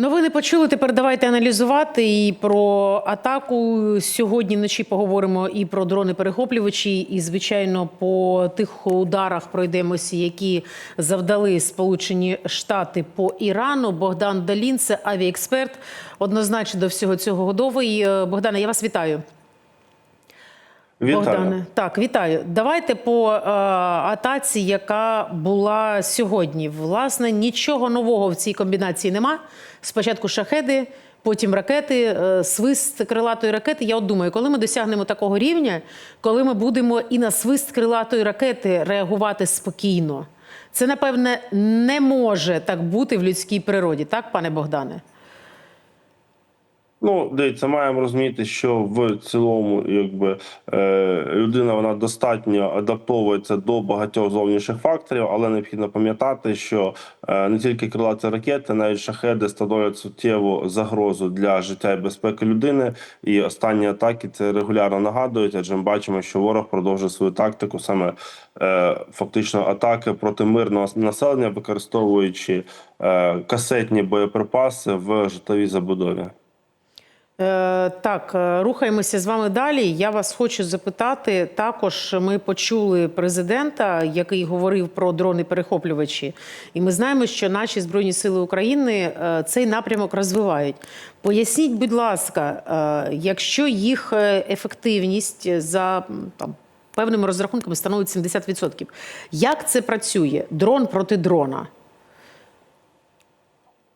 Новини почули. Тепер давайте аналізувати і про атаку. Сьогодні вночі поговоримо і про дрони перехоплювачі, і звичайно по тих ударах пройдемося, які завдали Сполучені Штати по Ірану. Богдан Далін, це авіаексперт, однозначно до всього цього годовий. Е, Богдане, я вас вітаю. Вітаю. Богдане, так, вітаю. Давайте по е, атаці, яка була сьогодні. Власне, нічого нового в цій комбінації нема. Спочатку шахеди, потім ракети, е, свист крилатої ракети. Я от думаю, коли ми досягнемо такого рівня, коли ми будемо і на свист крилатої ракети реагувати спокійно. Це, напевне, не може так бути в людській природі, так, пане Богдане? Ну, дивіться, маємо розуміти, що в цілому, якби е, людина вона достатньо адаптовується до багатьох зовнішніх факторів, але необхідно пам'ятати, що е, не тільки крилаті ракети, навіть шахеди становлять суттєву загрозу для життя і безпеки людини. І останні атаки це регулярно нагадують, адже ми бачимо, що ворог продовжує свою тактику саме е, фактично атаки проти мирного населення, використовуючи е, касетні боєприпаси в житловій забудові. Е, Так, е, рухаємося з вами далі. Я вас хочу запитати. Також ми почули президента, який говорив про дрони-перехоплювачі, і ми знаємо, що наші збройні сили України е, цей напрямок розвивають. Поясніть, будь ласка, якщо їх ефективність за там. Певними розрахунками становить 70%. Як це працює? Дрон проти дрона.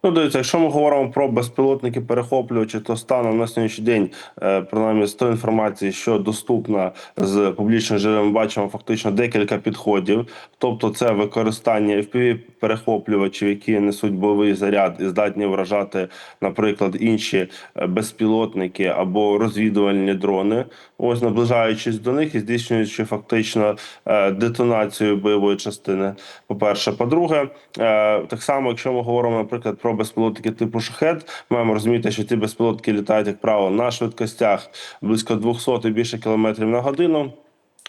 Ну, дивіться, якщо ми говоримо про безпілотники перехоплювачі, то станом на сьогоднішній день, е, принаймні з тої інформації, що доступна з публічних джерел, бачимо фактично декілька підходів. Тобто, це використання fpv перехоплювачів, які несуть бойовий заряд і здатні вражати, наприклад, інші е, безпілотники або розвідувальні дрони. Ось наближаючись до них і здійснюючи фактично е, детонацію бойової частини. По перше, по-друге, е, так само, якщо ми говоримо, наприклад, про безпілотники типу шахет, маємо розуміти, що ці безпілотники літають, як правило, на швидкостях близько 200 і більше кілометрів на годину.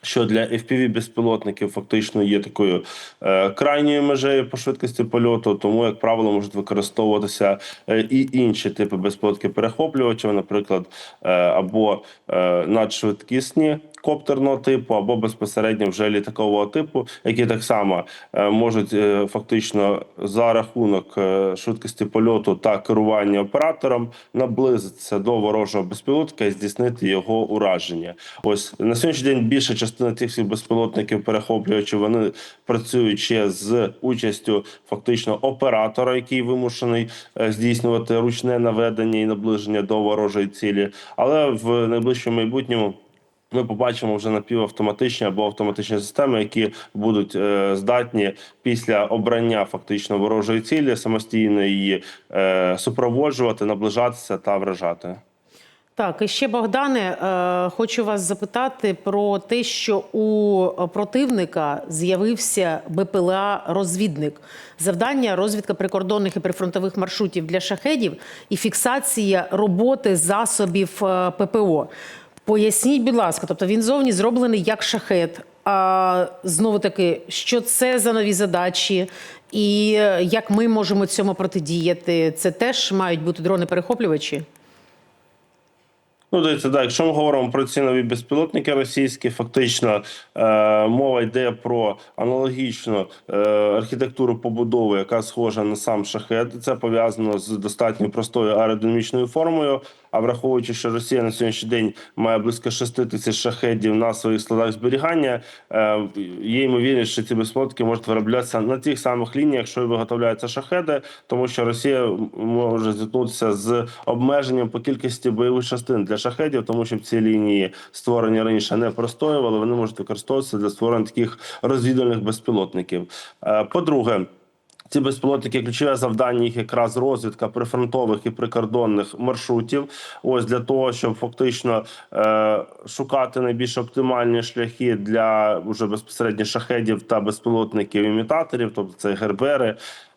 Що для fpv безпілотників фактично є такою е, крайньою межею по швидкості польоту, тому як правило можуть використовуватися е, і інші типи безпілотників перехоплювачів, наприклад, е, або е, надшвидкісні коптерного типу, або безпосередньо вже літакового типу, які так само е, можуть е, фактично за рахунок е, швидкості польоту та керування оператором наблизитися до ворожого безпілотника і здійснити його ураження. Ось на сьогоднішній день більша частина цих всіх безпілотників перехоплювачів вони працюють ще з участю фактично оператора, який вимушений здійснювати ручне наведення і наближення до ворожої цілі, але в найближчому майбутньому. Ми побачимо вже напівавтоматичні або автоматичні системи, які будуть е, здатні після обрання фактично ворожої цілі самостійно її е, супроводжувати, наближатися та вражати. Так, і ще Богдане, е, хочу вас запитати про те, що у противника з'явився БПЛА-розвідник. Завдання розвідка прикордонних і прифронтових маршрутів для шахедів і фіксація роботи засобів е, ППО. Поясніть, будь ласка, тобто він зовні зроблений як шахет. А знову таки, що це за нові задачі, і е, як ми можемо цьому протидіяти? Це теж мають бути дрони-перехоплювачі? Ну, дивіться, так, якщо ми говоримо про ці нові безпілотники російські, фактично е, мова йде про аналогічну е, архітектуру побудови, яка схожа на сам шахет. Це пов'язано з достатньо простою аеродинамічною формою. А враховуючи, що Росія на сьогоднішній день має близько 6 тисяч шахедів на своїх складах зберігання, е, є ймовірність, що ці безпілотники можуть вироблятися на тих самих лініях, що і виготовляються шахеди, тому що Росія може зіткнутися з обмеженням по кількості бойових частин для шахедів, тому що ці лінії створені раніше не простоювали. Вони можуть використовуватися для створення таких розвідувальних безпілотників. Е, По-друге. Ці безпілотники ключове завдання їх якраз розвідка прифронтових і прикордонних маршрутів. Ось для того, щоб фактично е, шукати найбільш оптимальні шляхи для уже безпосередньо шахедів та безпілотників імітаторів, тобто це гербери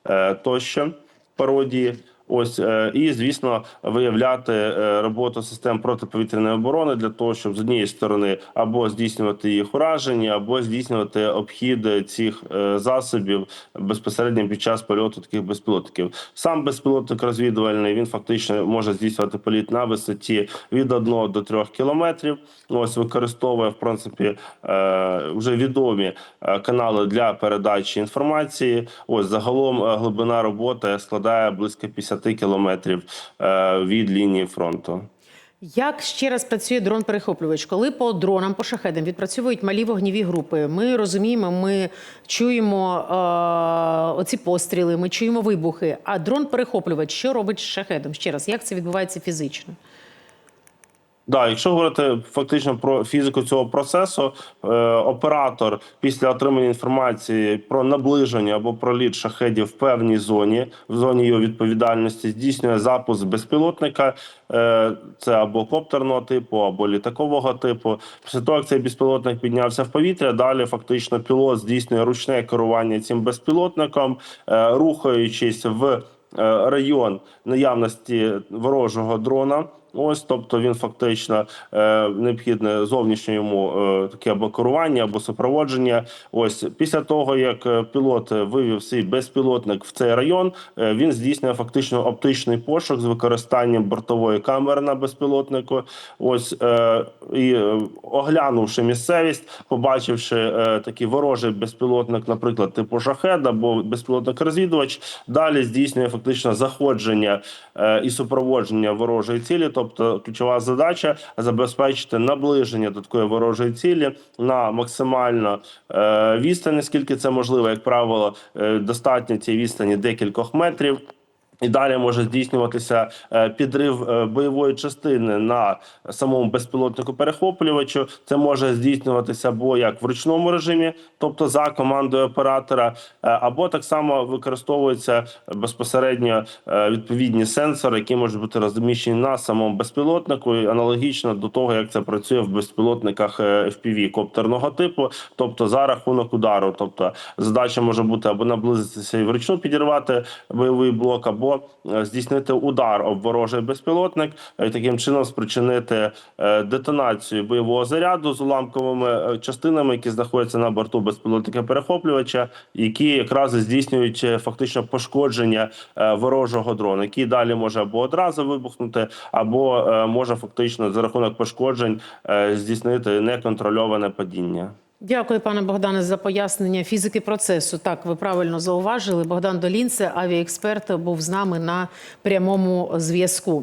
е, тощо пародії. Ось е, і звісно виявляти е, роботу систем протиповітряної оборони для того, щоб з однієї сторони або здійснювати їх ураження, або здійснювати обхід цих е, засобів безпосередньо під час польоту таких безпілотників. Сам безпілотник розвідувальний він фактично може здійснювати політ на висоті від 1 до 3 кілометрів. Ось використовує в принципі вже відомі канали для передачі інформації. Ось загалом глибина роботи складає близько 50 кілометрів е, від лінії фронту. Як ще раз працює дрон-перехоплювач? Коли по дронам, по шахедам відпрацьовують малі вогніві групи, ми розуміємо, ми чуємо е, оці постріли, ми чуємо вибухи. А дрон-перехоплювач що робить з шахедом? Ще раз, як це відбувається фізично? Да, якщо говорити фактично про фізику цього процесу, е, оператор після отримання інформації про наближення або проліт шахедів в певній зоні, в зоні його відповідальності, здійснює запуск безпілотника, е, це або коптерного типу, або літакового типу. Після того, як цей безпілотник піднявся в повітря, далі фактично пілот здійснює ручне керування цим безпілотником, е, рухаючись в е, район наявності ворожого дрона. Ось, тобто він фактично е, необхідне зовнішнє йому е, таке або керування, або супроводження. Ось після того, як е, пілот вивів свій безпілотник в цей район, е, він здійснює фактично оптичний пошук з використанням бортової камери на безпілотнику. Ось е, і е, оглянувши місцевість, побачивши е, такий ворожий безпілотник, наприклад, типу шахед або безпілотник розвідувач, далі здійснює фактично заходження е, і супроводження ворожої цілі. Тобто, ключова задача забезпечити наближення до такої ворожої цілі на максимально е, відстані, скільки це можливо, як правило, е, достатньо цієї відстані декількох метрів. І далі може здійснюватися е, підрив е, бойової частини на самому безпілотнику перехоплювачу. Це може здійснюватися або як в ручному режимі, тобто за командою оператора, е, або так само використовуються безпосередньо відповідні сенсори, які можуть бути розміщені на самому безпілотнику, аналогічно до того, як це працює в безпілотниках FPV коптерного типу, тобто за рахунок удару. Тобто задача може бути або наблизитися і вручну підірвати бойовий блок, або е, здійснити удар об ворожий безпілотник і таким чином спричинити е, детонацію бойового заряду з уламковими е, частинами, які знаходяться на борту безпілотника перехоплювача, які якраз здійснюють е, фактично пошкодження е, ворожого дрона, який далі може або одразу вибухнути, або е, може фактично за рахунок пошкоджень е, здійснити неконтрольоване падіння. Дякую, пане Богдане, за пояснення фізики процесу. Так, ви правильно зауважили. Богдан Долінце, авіаексперт, був з нами на прямому зв'язку.